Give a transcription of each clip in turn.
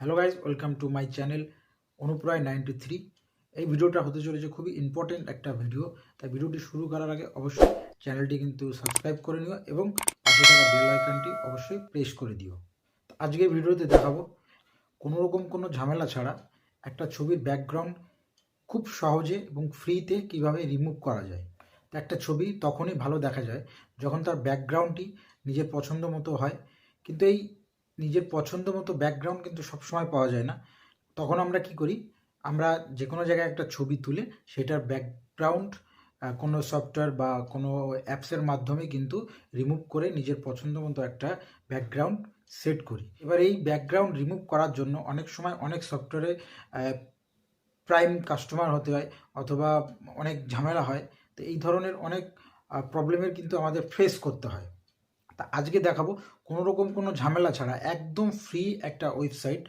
Hello guys welcome to my channel অনুপ্রায় ninety three এই ভিডিওটা হতে চলেছে খুবই ইম্পর্টেন্ট একটা ভিডিও তাই ভিডিওটি শুরু করার আগে অবশ্যই চ্যানেলটি কিন্তু সাবস্ক্রাইব করে নিও এবং পাশে থাকা বেল আইকনটি অবশ্যই প্রেস করে দিও। তো আজকের ভিডিওতে দেখাবো, কোনো রকম কোনো ঝামেলা ছাড়া একটা ছবির ব্যাকগ্রাউন্ড খুব সহজে এবং ফ্রিতে কীভাবে রিমুভ করা যায়। তো একটা ছবি তখনই ভালো দেখা যায় যখন তার ব্যাকগ্রাউন্ডটি নিজের পছন্দ মতো হয়। কিন্তু এই নিজের পছন্দ মতো ব্যাকগ্রাউন্ড কিন্তু সবসময় পাওয়া যায় না। তখন আমরা কি করি? আমরা যে কোনো জায়গায় একটা ছবি তুলে সেটার ব্যাকগ্রাউন্ড কোনো সফটওয়্যার বা কোনো অ্যাপসের মাধ্যমে কিন্তু রিমুভ করে নিজের পছন্দ মতো একটা ব্যাকগ্রাউন্ড সেট করি। এবার এই ব্যাকগ্রাউন্ড রিমুভ করার জন্য অনেক সময় অনেক সফটওয়্যারে প্রাইম কাস্টমার হতে হয় অথবা অনেক ঝামেলা হয়। তো এই ধরনের অনেক প্রবলেমের কিন্তু আমাদের ফেস করতে হয়। তা আজকে দেখাবো। কোনো রকম কোনো ঝামেলা ছাড়া, একদম ফ্রি একটা ওয়েবসাইট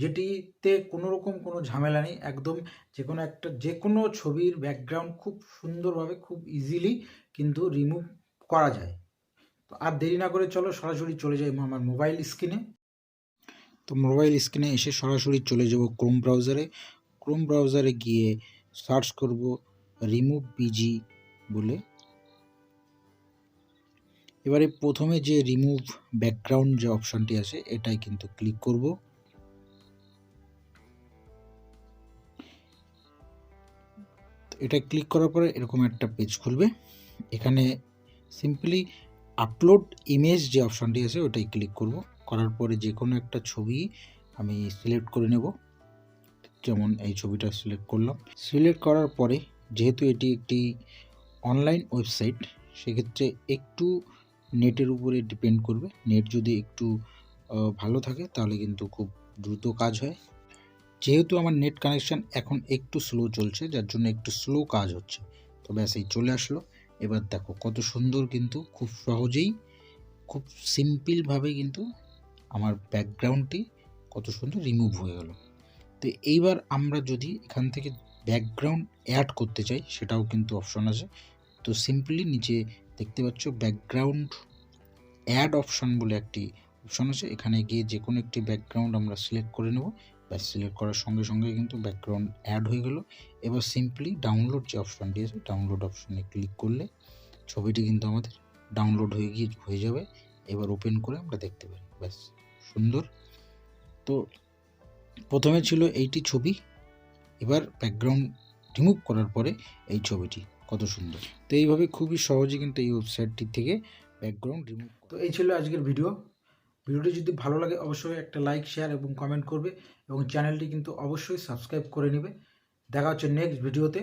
যেটিতে কোনো রকম কোনো ঝামেলা নেই। একদম যে কোনো একটা, যে কোনো ছবির ব্যাকগ্রাউন্ড খুব সুন্দরভাবে, খুব ইজিলি কিন্তু রিমুভ করা যায়। তো আর দেরি না করে চলো সরাসরি চলে যাই আমার মোবাইল স্ক্রিনে তো মোবাইল স্ক্রিনে এসে সরাসরি চলে যাব ক্রোম ব্রাউজারে ক্রোম ব্রাউজারে গিয়ে সার্চ করব রিমুভ বিজি বলে। এবারে প্রথমে যে রিমুভ ব্যাকগ্রাউন্ড যে অপশনটি আছে, এটাই কিন্তু ক্লিক করব। এটা ক্লিক করার পরে এরকম একটা পেজ খুলবে। এখানে সিম্পলি আপলোড ইমেজ যে অপশানটি আছে, ওটাই ক্লিক করব। করার পরে যে কোনো একটা ছবি আমি সিলেক্ট করে নেব। যেমন এই ছবিটা সিলেক্ট করলাম। সিলেক্ট করার পরে যেহেতু এটি একটি অনলাইন ওয়েবসাইট সেক্ষেত্রে একটু নেটের উপরে ডিপেন্ড করবে। নেট যদি একটু ভালো থাকে, তাহলে কিন্তু খুব দ্রুত কাজ হয়। যেহেতু আমার নেট কানেকশান এখন একটু স্লো চলছে, যার জন্য একটু স্লো কাজ হচ্ছে। তো ব্যাস, এই চলে আসলো। এবার দেখো, কত সুন্দর কিন্তু, খুব সহজেই, খুব সিম্পলভাবে কিন্তু আমার ব্যাকগ্রাউন্ডটি কত সুন্দর রিমুভ হয়ে গেল। তো এইবার আমরা যদি এখান থেকে ব্যাকগ্রাউন্ড অ্যাড করতে চাই, সেটাও কিন্তু অপশন আছে। তো সিম্পলি নিচে দেখতে পাচ্ছ ব্যাকগ্রাউন্ড অ্যাড অপশন বলে একটি অপশন আছে। এখানে গিয়ে যে কোনো একটি ব্যাকগ্রাউন্ড আমরা সিলেক্ট করে নেব। ব্যাস সিলেক্ট করার সঙ্গে সঙ্গে কিন্তু ব্যাকগ্রাউন্ড অ্যাড হয়ে গেল। এবার সিম্পলি ডাউনলোড যে অপশনটি আছে ডাউনলোড অপশনে ক্লিক করলে ছবিটি কিন্তু আমাদের ডাউনলোড হয়ে গিয়ে হয়ে যাবে। এবার ওপেন করে আমরা দেখতে পারি। ব্যাস, সুন্দর। তো প্রথমে ছিল এইটি ছবি। এবার ব্যাকগ্রাউন্ড রিমুভ করার পরে এই ছবিটি। কত সুন্দর। তো এইভাবে খুবই সহজে কিন্তু এই ওয়েবসাইটটি থেকে ব্যাকগ্রাউন্ড রিমুভ তো এই ছিল আজকের ভিডিও। ভিডিওটি যদি ভালো লাগে অবশ্যই একটা লাইক শেয়ার এবং কমেন্ট করবে এবং চ্যানেলটি কিন্তু অবশ্যই সাবস্ক্রাইব করে নেবে। দেখা হচ্ছে নেক্সট ভিডিওতে